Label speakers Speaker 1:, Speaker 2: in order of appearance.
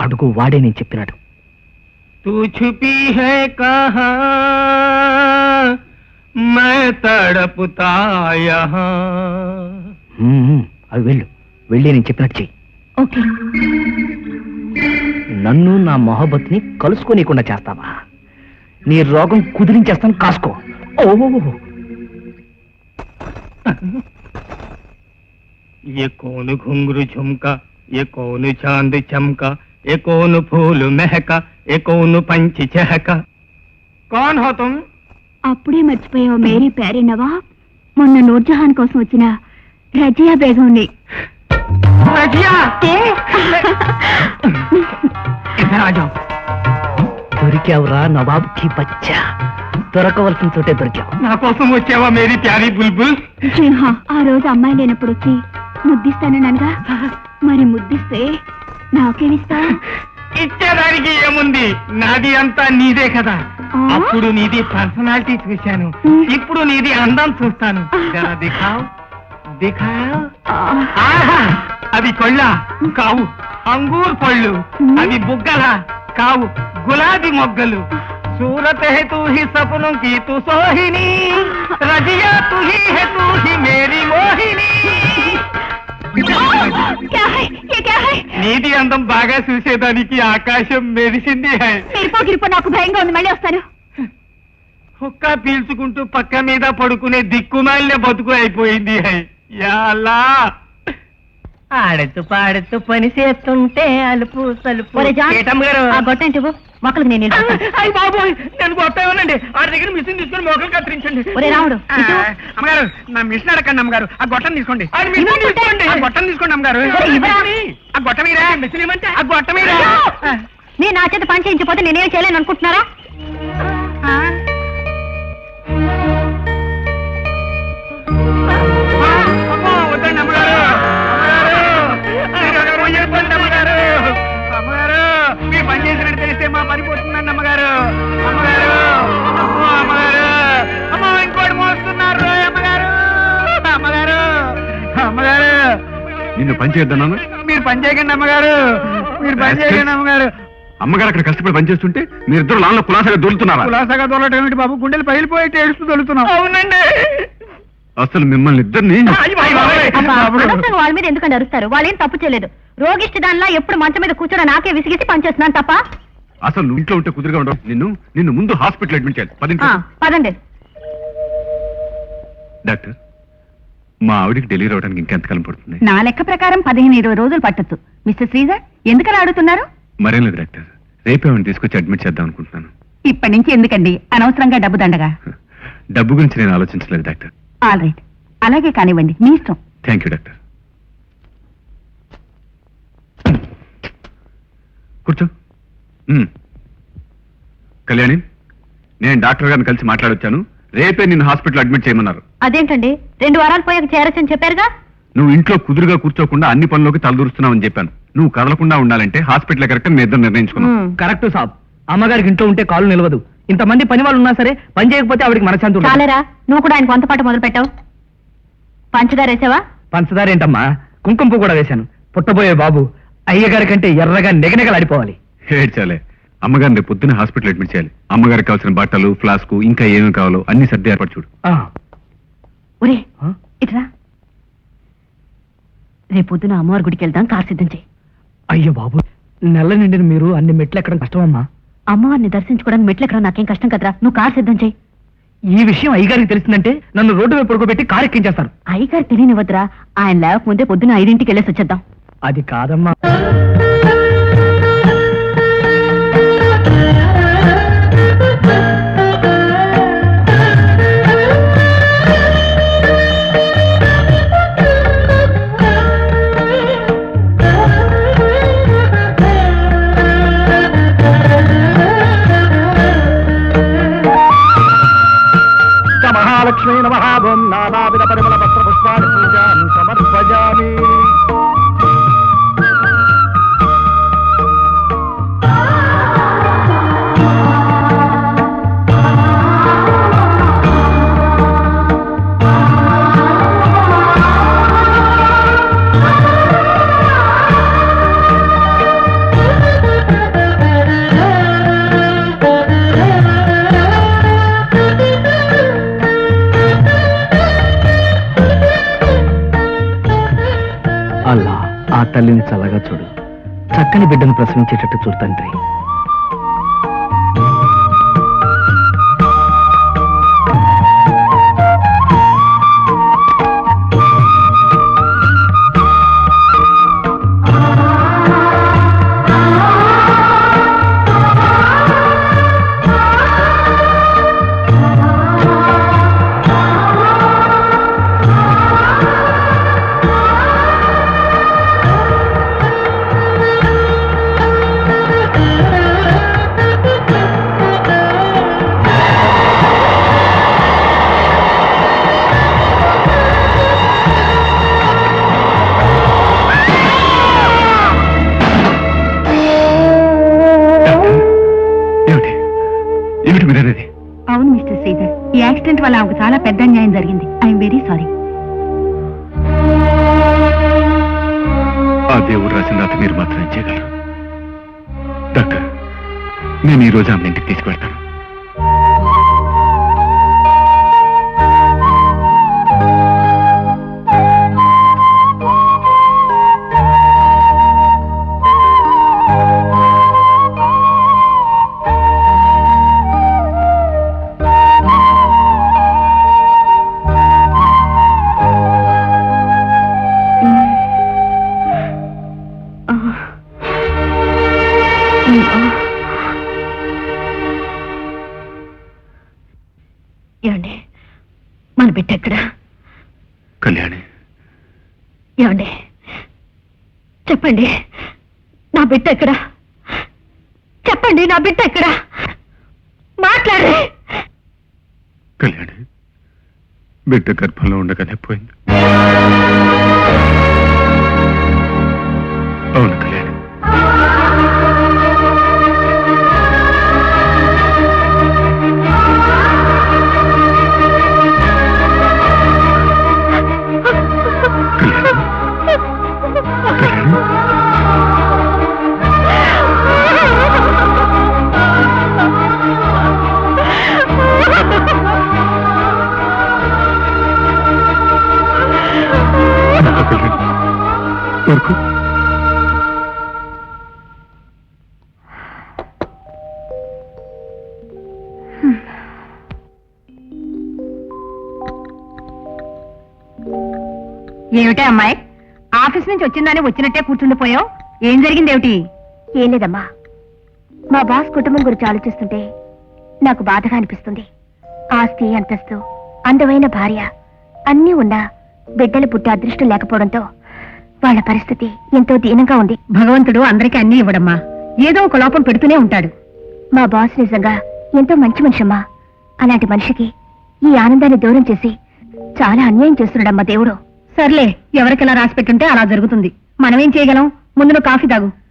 Speaker 1: అడుగు వాడే నేను చెప్పినాడు. కహా అవి వెళ్ళు. వెళ్ళి నేను చెప్పినట్టు చెయ్యి.
Speaker 2: ఓకే.
Speaker 1: నన్ను నా మొహబత్ని కలుసుకోనీయకుండా చేస్తావా? నీ రోగం కుదిరించేస్తాను కాసుకో. ఓ.
Speaker 3: ये कौन घुंघरू झुमका ये कौन चांद चमका ये कौन फूल महका ये कौन पंछी चहका कौन हो तुम
Speaker 2: అప్పుడే మర్చిపోయావు మేరీ ప్యారీ నవాబ్ మొన్న నూర్జహాన్ కోసం వచ్చిన రజియా బేగంని
Speaker 3: रजिया इधर आ जाओ
Speaker 1: దొరికావురా నవాబ్కి బచ్చా దొరకవలసిన చోటే దొరికావు
Speaker 3: నా కోసం వచ్చావా మేరీ ప్యారీ బుల్బుల్
Speaker 2: జీ హా, ఆ రోజు అమ్మాయి లేనప్పుడు వచ్చి ముద్దిస్తాననగా మరి ముద్దిస్తే నాకేమిస్తా?
Speaker 3: ఇచ్చేదానికి ఏముంది? నాది అంతా నీదే కదా? అప్పుడు నీది పర్సనాలిటీ చూశాను. ఇప్పుడు నీది అందం చూస్తాను. దిఖావ్ దిఖావ్. అవి కొళ్ళ కావు. అంగూర్ పళ్ళు. అవి బుగ్గల కావు. గులాబీ మొగ్గలు. సూరత్ హే తూ హి సపను కి తు సోహిని రజియా తు హి హే తూ హి మేరీ మోహిని. నీది అందం బాగా చూసేదానికి ఆకాశం మెరిసింది
Speaker 2: గిరిపో నాకు భయంగా ఉంది మళ్ళీ వస్తాను.
Speaker 3: హుక్కా పీల్చుకుంటూ పక్క మీద పడుకునే దిక్కుమాలిన బతుకు అయిపోయింది హై. యా అల్లా
Speaker 4: ఆడుతూ పాడుతూ పని చేస్తుంటే అలుపు సలుపు.
Speaker 2: ఒరే జాన్,
Speaker 4: ఏటమ్మగారు?
Speaker 2: ఆ గొట్టం ఇవ్వు. మొక్కలకు నేను.
Speaker 3: అయ్యి బాబోయ్ నేను కొట్టేవానండి ఆ దగ్గర మిషన్ తీసుకుని మొక్కలు కత్తిరించండి.
Speaker 2: ఒరే రాముడు.
Speaker 3: అమ్మగారు నా మిషన్ అడగండి అమ్మగారు. ఆ గొట్టం తీసుకోండి. ఆ గొట్టం తీసుకోండి అమ్మగారు? ఆ గొట్టం మీరా మిషన్ ఇవ్వమంటే ఆ గొట్టం మీరా
Speaker 2: అయ్యో! మీరు నా చేత పని చేయించకపోతే నేనేం చేయలేను అనుకుంటున్నారా?
Speaker 5: నిన్ను పని చేయొద్దన్నాను
Speaker 3: మీరు పని చేయకండి అమ్మగారు. మీరు పని చేయకండి అమ్మగారు.
Speaker 5: అమ్మగారు అక్కడ కష్టపడి పనిచేస్తుంటే మీరిద్దరు లాన్లో కులాసగా దొరుకుతున్నారా
Speaker 3: కులాసాగా దొరకటం ఏమిటి బాబు? గుండెలు పగిలిపోయి ఏడుస్తూ దొరుకుతున్నాం అవునండి.
Speaker 5: అసలు మిమ్మల్ని ఇద్దరిని
Speaker 2: వాళ్ళ మీద ఎందుకంటే అరుస్తారు? వాళ్ళేం తప్పు చేయలేదు. రోగిష్టి దానిలా ఎప్పుడు మంచం మీద కూర్చోడం నాకే విసిగేసి పనిచేస్తున్నాను తప్ప?
Speaker 5: అసలు నువ్వు ఇంట్లో ఉంటే కుదురుగా ఉండవు. నిన్ను నిన్ను ముందు హాస్పిటల్ అడ్మిట్ చేయాలి. పది
Speaker 2: ఆ, పదండి.
Speaker 5: డాక్టర్ మా ఆవిడికి డెలివరీ అవడానికి ఇంకెంతకాలం పడుతుంది?
Speaker 2: నా లెక్క ప్రకారం పదిహేను ఇరవై రోజులు పట్టొచ్చు మిస్టర్ శ్రీధర్ ఎందుకలా అడుగుతున్నారు?
Speaker 5: మరేం లేదు డాక్టర్. రేపే ఆవిడని తీసుకొచ్చి అడ్మిట్ చేద్దాం అనుకుంటున్నాను.
Speaker 2: ఇప్పటి నుంచి ఎందుకండి? అనవసరంగా డబ్బు దండగా.
Speaker 5: డబ్బు గురించి నేను ఆలోచించలేదు డాక్టర్.
Speaker 2: ఆల్ రైట్ అలాగే కానివ్వండి. మీ ఇష్టం.
Speaker 5: Thank you doctor. కూర్చో. కళ్యాణి నేను డాక్టర్ గారిని కలిసి మాట్లాడొచ్చాను. రేపే నిన్ను హాస్పిటల్ అడ్మిట్ చేయమన్నారు.
Speaker 2: అదేంటండి? రెండు వారాలు పోయాక చేరొచ్చని చెప్పారుగా?
Speaker 5: నువ్వు ఇంట్లో కుదురుగా కూర్చోకుండా అన్ని పనులకి తలదూరుస్తున్నావని చెప్పాను. నువ్వు కదలకుండా ఉండాలంటే హాస్పిటల్ కరెక్ట్ మీ ఇద్దరు నిర్ణయించుకున్నాం
Speaker 1: కరెక్ట్ సాబ్. అమ్మగారికి ఇంట్లో ఉంటే కాలు నిలవదు. ఇంతమంది పని వాళ్ళు ఉన్నా సరే పని చేయకపోతే ఆవిడకి మనశాంతి ఉండదు.
Speaker 2: చాలేరా? నువ్వు కూడా ఆయన కొంత పాట మొదలు పెట్టావు. పంచదార వేసావా?
Speaker 1: పంచదార ఏంటమ్మా? కుంకుమ పువ్వు కూడా వేశాను. పుట్టబోయే బాబు అయ్యగారి కంటే ఎర్రగా నెగనెగలాడిపోవాలి.
Speaker 5: ఏడ్చాలే. అమ్మగారిని రేపు పొద్దున్న హాస్పిటల్ అడ్మిట్ చేయాలి. అమ్మగారికి కావాల్సిన బట్టలు ఫ్లాస్క్ ఇంకా ఏమేమి కావాలో అన్ని సర్ది ఏర్పాటు చూడు.
Speaker 1: ఆ,
Speaker 2: ఒరే? ఇట్రా. రేపు పొద్దున అమ్మవారి గుడికి వెళ్దాం కార్ సిద్ధం చేయి.
Speaker 1: అయ్యో బాబు నెల నిండిన మీరు అన్ని మెట్లు ఎక్కడం కష్టమమ్మా.
Speaker 2: అమ్మవారిని దర్శించుకోవడానికి మెట్లు ఎక్కడం నాకేం కష్టం కదరా? నువ్వు కార్ సిద్ధం చేయి.
Speaker 1: ఈ విషయం అయ్యగారికి తెలిసిందంటే నన్ను రోడ్డు మీద పడుకోబెట్టి కారు ఎక్కించేస్తారు.
Speaker 2: అయ్యగారు తెలియనివద్దురా ఆయన లేకపోతే పొద్దున ఐదింటికి వెళ్ళేసి వచ్చేద్దాం.
Speaker 1: అది కాదమ్మా. లక్ష్మీ నమ ఓం నానావిధ పరిమళ పత్ర తల్లిని చల్లగా చూడు. చక్కని బిడ్డను ప్రసవించేటట్టు చూడు తండ్రి.
Speaker 6: అవును మిస్టర్ శ్రీధర్ ఈ యాక్సిడెంట్ వల్ల ఆమెకు చాలా పెద్ద అన్యాయం జరిగింది. I'm very sorry.
Speaker 5: ఆ దేవుడు రాసిన రాత మీరు మాత్రం చేయగలరు. డాక్టర్ నేను ఈ రోజు ఆమె ఇంటికి తీసుకువెళ్తాను. కళ్యాణి.
Speaker 6: ఏమండి? చెప్పండి. నా బిడ్డ ఎక్కడ? చెప్పండి నా బిడ్డ ఎక్కడ? మాట్లాడే.
Speaker 5: కళ్యాణి బిడ్డ గర్భంలో ఉండగానే పోయింది. అవును ఊరుకో
Speaker 6: ఏమిటే అమ్మాయి? ఆఫీస్ నుంచి వచ్చిందని వచ్చినట్టే కూర్చుండిపోయావు? ఏం జరిగింది ఏమిటి? ఏం లేదమ్మా. మా బాస్ కుటుంబం గురించి ఆలోచిస్తుంటే నాకు బాధగా అనిపిస్తుంది. ఆస్తి అంతస్తు అందమైన భార్య అన్నీ ఉన్నా బిడ్డలు పుట్టే అదృష్టం లేకపోవడంతో వాళ్ళ పరిస్థితి ఎంతో దీనంగా ఉంది. భగవంతుడు అందరికీ అన్నీ ఇవ్వడమ్మా. ఏదో ఒక లోపం పెడుతూనే ఉంటాడు. మా బాస్ నిజంగా ఎంతో మంచి మనిషమ్మా. అలాంటి మనిషికి ఈ ఆనందాన్ని దూరం చేసి చాలా అన్యాయం చేస్తున్నాడమ్మా దేవుడు. సర్లే ఎవరికెలా రాసి పెట్టుంటే అలా జరుగుతుంది. మనమేం చేయగలం? ముందు కాఫీ తాగు.